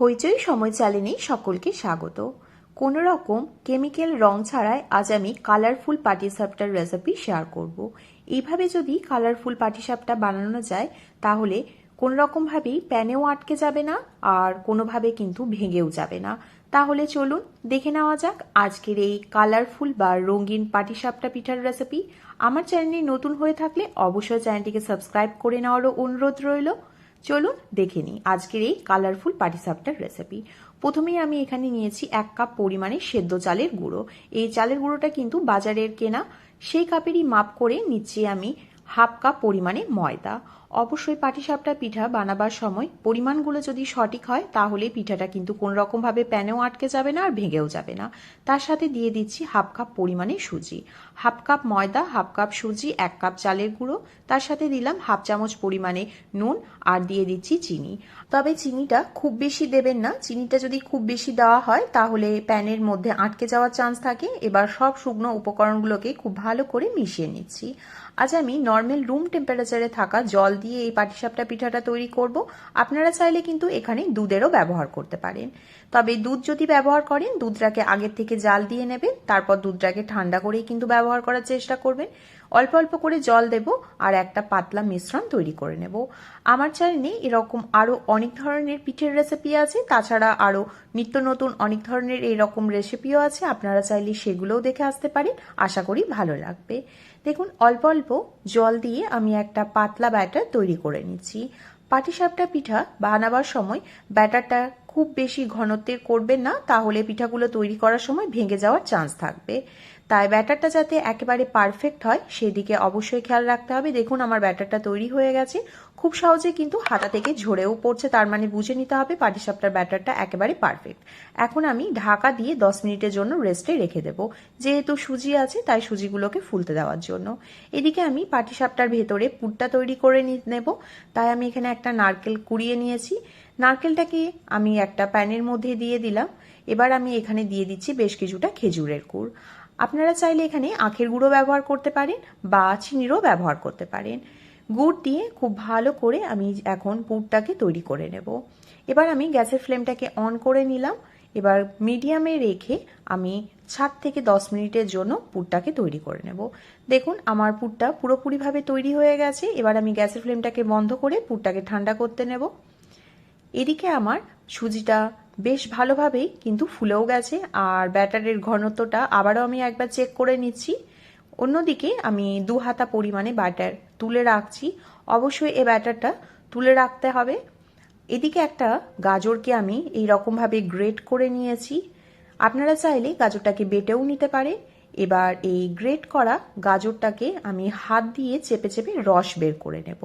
হইচই সময় চ্যানেলে সকলকে স্বাগত। কোনো রকম কেমিক্যাল রং ছাড়াই আজ আমি কালারফুল পাটিসাপটার রেসিপি শেয়ার করব। এইভাবে যদি কালারফুল পাটিসাপটা বানানো যায়, তাহলে কোনো রকমভাবেই প্যানেও আটকে যাবে না আর কোনোভাবে কিন্তু ভেঙেও যাবে না। তাহলে চলুন দেখে নেওয়া যাক আজকের এই কালারফুল বা রঙিন পাটিসাপটা পিঠার রেসিপি। আমার চ্যানেলে নতুন হয়ে থাকলে অবশ্যই চ্যানেলটিকে সাবস্ক্রাইব করে নেওয়ারও অনুরোধ রইল। চলুন দেখে নিই আজকের এই কালারফুল পাটিসাপটার রেসিপি প্রথমেই আমি এখানে নিয়েছি এক কাপ পরিমাণে সেদ্ধ চালের গুঁড়ো। এই চালের গুঁড়োটা কিন্তু বাজারের কেনা। সেই কাপেরই মাপ করে নিচ্ছি আমি হাফ কাপ পরিমাণে ময়দা। অবশ্যই পাটিসাপটা পিঠা বানাবার সময় পরিমাণগুলো যদি সঠিক হয়, তাহলে পিঠাটা কিন্তু কোন রকমভাবে প্যানেও আটকে যাবে না আর ভেঙেও যাবে না। তার সাথে দিয়ে দিচ্ছি হাফ কাপ পরিমাণে সুজি। হাফ কাপ ময়দা, হাফ কাপ সুজি, এক কাপ চালের গুঁড়ো। তার সাথে দিলাম হাফ চামচ পরিমাণে নুন আর দিয়ে দিচ্ছি চিনি। তবে চিনিটা খুব বেশি দেবেন না। চিনিটা যদি খুব বেশি দেওয়া হয়, তাহলে প্যানের মধ্যে আটকে যাওয়ার চান্স থাকে। এবার সব শুকনো উপকরণগুলোকে খুব ভালো করে মিশিয়ে নিচ্ছি। আজ আমি নর্মাল রুম টেম্পারেচারে থাকা জল দিয়ে এই পাটিসাপটা পিঠাটা তৈরি করব। আপনারা চাইলে কিন্তু এখানে দুধেরও ব্যবহার করতে পারেন। তবে দুধ যদি ব্যবহার করেন, দুধটাকে আগের থেকে জাল দিয়ে নেবেন। তারপর দুধটাকে ঠান্ডা করেই কিন্তু ব্যবহার করার চেষ্টা করবেন। অল্প অল্প করে জল দেব আর একটা পাতলা মিশ্রণ তৈরি করে নেব। আমার চ্যানেলে এরকম আরও অনেক ধরনের পিঠের রেসিপি আছে। তাছাড়া আরও নিত্য নতুন অনেক ধরনের এরকম রেসিপিও আছে। আপনারা চাইলে সেগুলোও দেখে আসতে পারেন। আশা করি ভালো লাগবে। দেখুন, অল্প অল্প জল দিয়ে আমি একটা পাতলা ব্যাটার তৈরি করে নিচ্ছি। পাটিসাপটা পিঠা বানাবার সময় ব্যাটারটা খুব বেশি ঘনত্বের করবেন না। তাহলে পিঠাগুলো তৈরি করার সময় ভেঙে যাওয়ার চান্স থাকবে। তাই ব্যাটারটা যাতে একেবারে পারফেক্ট হয়, সেদিকে অবশ্যই খেয়াল রাখতে হবে। দেখুন, আমার ব্যাটারটা তৈরি হয়ে গেছে। খুব সহজে কিন্তু হাতা থেকে ঝরেও পড়ছে, তার মানে বুঝে নিতে হবে পাটিসাপটার ব্যাটারটা একেবারে পারফেক্ট। এখন আমি ঢাকা দিয়ে দশ মিনিটের জন্য রেস্টে রেখে দেবো। যেহেতু সুজি আছে, তাই সুজিগুলোকে ফুলতে দেওয়ার জন্য। এদিকে আমি পাটিসাপটার ভেতরে পুরটা তৈরি করে নেব। তাই আমি এখানে একটা নারকেল কুড়িয়ে নিয়েছি। নারকেলটাকে আমি একটা প্যানের মধ্যে দিয়ে দিলাম। এবার আমি এখানে দিয়ে দিচ্ছি বেশ কিছুটা খেজুরের গুড়। আপনারা চাইলে এখানে আখের গুঁড়ো ব্যবহার করতে পারেন বা চিনিরও ব্যবহার করতে পারেন। গুড় দিয়ে খুব ভালো করে আমি এখন পুরটাকে তৈরি করে নেব। এবার আমি গ্যাসের ফ্লেমটাকে অন করে নিলাম। এবার মিডিয়ামে রেখে আমি সাত থেকে দশ মিনিটের জন্য পুরটাকে তৈরি করে নেব। দেখুন, আমার পুরটা পুরোপুরিভাবে তৈরি হয়ে গেছে। এবার আমি গ্যাসের ফ্লেমটাকে বন্ধ করে পুরটাকে ঠান্ডা করতে নেব। এদিকে আমার সুজিটা বেশ ভালোভাবেই কিন্তু ফুলেও গেছে, আর ব্যাটারের ঘনত্বটা আবারও আমি একবার চেক করে নিচ্ছি। অন্যদিকে আমি দু হাতা পরিমাণে ব্যাটার তুলে রাখছি। অবশ্যই এ ব্যাটারটা তুলে রাখতে হবে। এদিকে একটা গাজরকে আমি এই রকমভাবে গ্রেট করে নিয়েছি। আপনারা চাইলে গাজরটাকে বেটেও নিতে পারে। এবার এই গ্রেট করা গাজরটাকে আমি হাত দিয়ে চেপে চেপে রস বের করে নেব।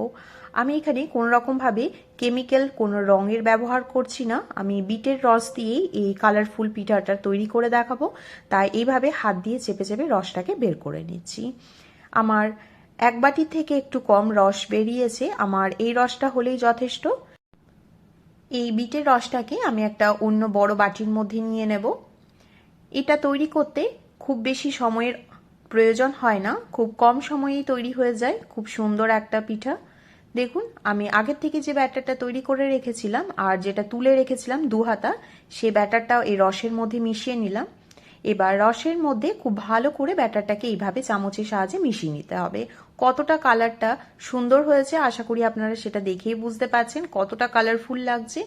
আমি এখানে কোনো রকমভাবে কেমিক্যাল কোনো রঙের ব্যবহার করছি না। আমি বিটের রস দিয়েই এই কালারফুল পিঠাটা তৈরি করে দেখাবো। তাই এইভাবে হাত দিয়ে চেপে চেপে রসটাকে বের করে নিচ্ছি। আমার এক বাটি থেকে একটু কম রস বেরিয়েছে। আমার এই রসটা হলেই যথেষ্ট। এই বিটের রসটাকে আমি একটা অন্য বড় বাটির মধ্যে নিয়ে নেব। এটা তৈরি করতে খুব বেশি সময়ের প্রয়োজন হয় না। খুব কম সময়েই তৈরি হয়ে যায়। খুব সুন্দর একটা পিঠা। দেখুন, আমি আগের থেকে যে ব্যাটারটা তৈরি করে রেখেছিলাম আর যেটা তুলে রেখেছিলাম দু হাতা, সে ব্যাটারটাও এই রসের মধ্যে মিশিয়ে নিলাম। এবার রসের মধ্যে খুব ভালো করে ব্যাটারটাকে এইভাবে চামচের সাহায্যে মিশিয়ে নিতে হবে। কতটা কালারটা সুন্দর হয়েছে আশা করি আপনারা সেটা দেখেই বুঝতে পারছেন কতটা কালারফুল লাগছে।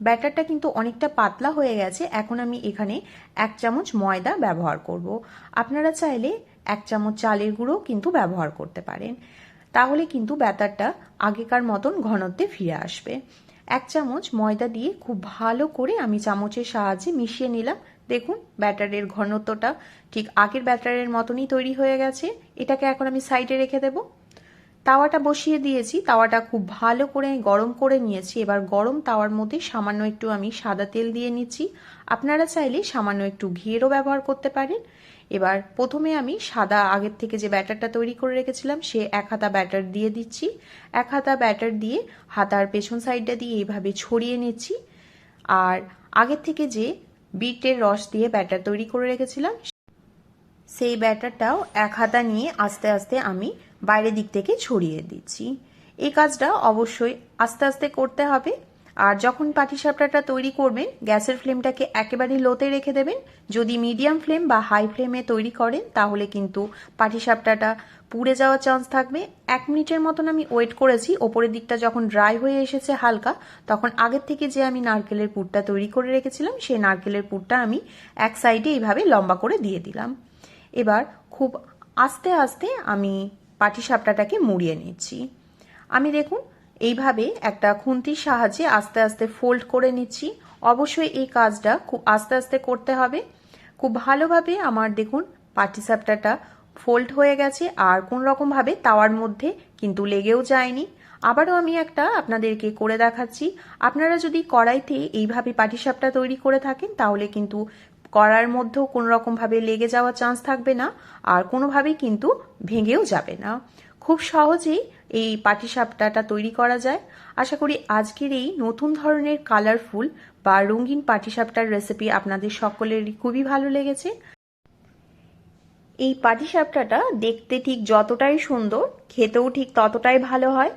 ব্যাটারটা কিন্তু অনেকটা পাতলা হয়ে গেছে। এখন আমি এখানে এক চামচ ময়দা ব্যবহার করব। আপনারা চাইলে এক চামচ চালের গুঁড়ো কিন্তু ব্যবহার করতে পারেন। তাহলে কিন্তু ব্যাটারটা আগেকার মতন ঘনত্বে ফিরে আসবে। এক চামচ ময়দা দিয়ে খুব ভালো করে আমি চামচের সাহায্যে মিশিয়ে নিলাম। দেখুন, ব্যাটারের ঘনত্বটা ঠিক আগের ব্যাটারের মতনই তৈরি হয়ে গেছে। এটাকে এখন আমি সাইডে রেখে দেবো। তাওয়াটা বসিয়ে দিয়েছি। তাওয়াটা খুব ভালো করে গরম করে নিয়েছি। এবার গরম তাওয়ার মধ্যে সামান্য একটু আমি সাদা তেল দিয়ে নিচ্ছি। আপনারা চাইলে সামান্য একটু ঘিয়েরও ব্যবহার করতে পারেন। এবার প্রথমে আমি সাদা আগের থেকে যে ব্যাটারটা তৈরি করে রেখেছিলাম, সে এক হাতা ব্যাটার দিয়ে দিচ্ছি। এক হাতা ব্যাটার দিয়ে হাতার পেছন সাইডটা দিয়ে এইভাবে ছড়িয়ে নিচ্ছি। আর আগের থেকে যে বিটের রস দিয়ে ব্যাটার তৈরি করে রেখেছিলাম, সেই ব্যাটারটাও এক হাতা নিয়ে আস্তে আস্তে আমি বাইরের দিক থেকে ছড়িয়ে দিচ্ছি। এই কাজটা অবশ্যই আস্তে আস্তে করতে হবে। আর যখন পাটিসাপটাটা তৈরি করবেন, গ্যাসের ফ্লেমটাকে একেবারে লোতে রেখে দেবেন। যদি মিডিয়াম ফ্লেম বা হাই ফ্লেমে তৈরি করেন, তাহলে কিন্তু পাটিসাপটাটা পুড়ে যাওয়ার চান্স থাকবে। এক মিনিটের মতন আমি ওয়েট করেছি। ওপরের দিকটা যখন ড্রাই হয়ে এসেছে হালকা, তখন আগের থেকে যে আমি নারকেলের পুরটা তৈরি করে রেখেছিলাম, সেই নারকেলের পুরটা আমি এক সাইডে এইভাবে লম্বা করে দিয়ে দিলাম। এবার খুব আস্তে আস্তে আমি পাটিসাপটাটাকে মুড়িয়ে নিচ্ছি। আমি দেখুন, এইভাবে একটা খুন্তির সাহায্যে আস্তে আস্তে ফোল্ড করে নিচ্ছি। অবশ্যই এই কাজটা খুব আস্তে আস্তে করতে হবে। খুব ভালোভাবে আমার দেখুন, পাটিসাপটাটা ফোল্ড হয়ে গেছে আর কোন রকমভাবে তাওয়ার মধ্যে কিন্তু লেগেও যায়নি। আবারও আমি একটা আপনাদেরকে করে দেখাচ্ছি। আপনারা যদি কড়াইতে এইভাবে পাটিসাপটা তৈরি করে থাকেন, তাহলে কিন্তু কড়ার মধ্যেও কোনো রকমভাবে লেগে যাওয়ার চান্স থাকবে না, আর কোনোভাবেই কিন্তু ভেঙেও যাবে না। খুব সহজেই এই পাটিসাপটাটা তৈরি করা যায়। আশা করি আজকের এই নতুন ধরনের কালারফুল বা রঙিন পাটিসাপটার রেসিপি আপনাদের সকলেরই খুবই ভালো লেগেছে। এই পাটিসাপটাটা দেখতে ঠিক যতটাই সুন্দর, খেতেও ঠিক ততটাই ভালো হয়।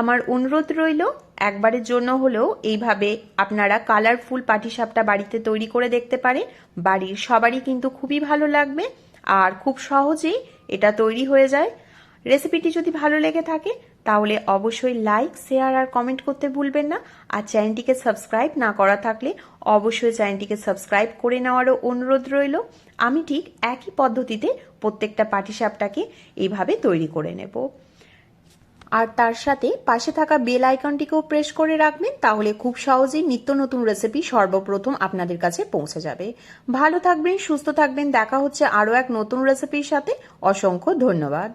আমার অনুরোধ রইল, একবারের জন্য হলেও এইভাবে আপনারা কালারফুল পাটিসাপটা বাড়িতে তৈরি করে দেখতে পারেন। বাড়ির সবারই কিন্তু খুবই ভালো লাগবে আর খুব সহজেই এটা তৈরি হয়ে যায়। রেসিপিটি যদি ভালো লেগে থাকে, তাহলে অবশ্যই লাইক শেয়ার আর কমেন্ট করতে ভুলবেন না। আর চ্যানেলটিকে সাবস্ক্রাইব না করা থাকলে অবশ্যই চ্যানেলটিকে সাবস্ক্রাইব করে নেওয়ারও অনুরোধ রইল। আমি ঠিক একই পদ্ধতিতে প্রত্যেকটা পাটিসাপটাকে এইভাবে তৈরি করে নেব। আর তার সাথে পাশে থাকা বেল আইকনটিকেও প্রেস করে রাখবেন, তাহলে খুব সহজেই নিত্য নতুন রেসিপি সর্বপ্রথম আপনাদের কাছে পৌঁছে যাবে। ভালো থাকবেন, সুস্থ থাকবেন, দেখা হচ্ছে আরও এক নতুন রেসিপির সাথে। অসংখ্য ধন্যবাদ।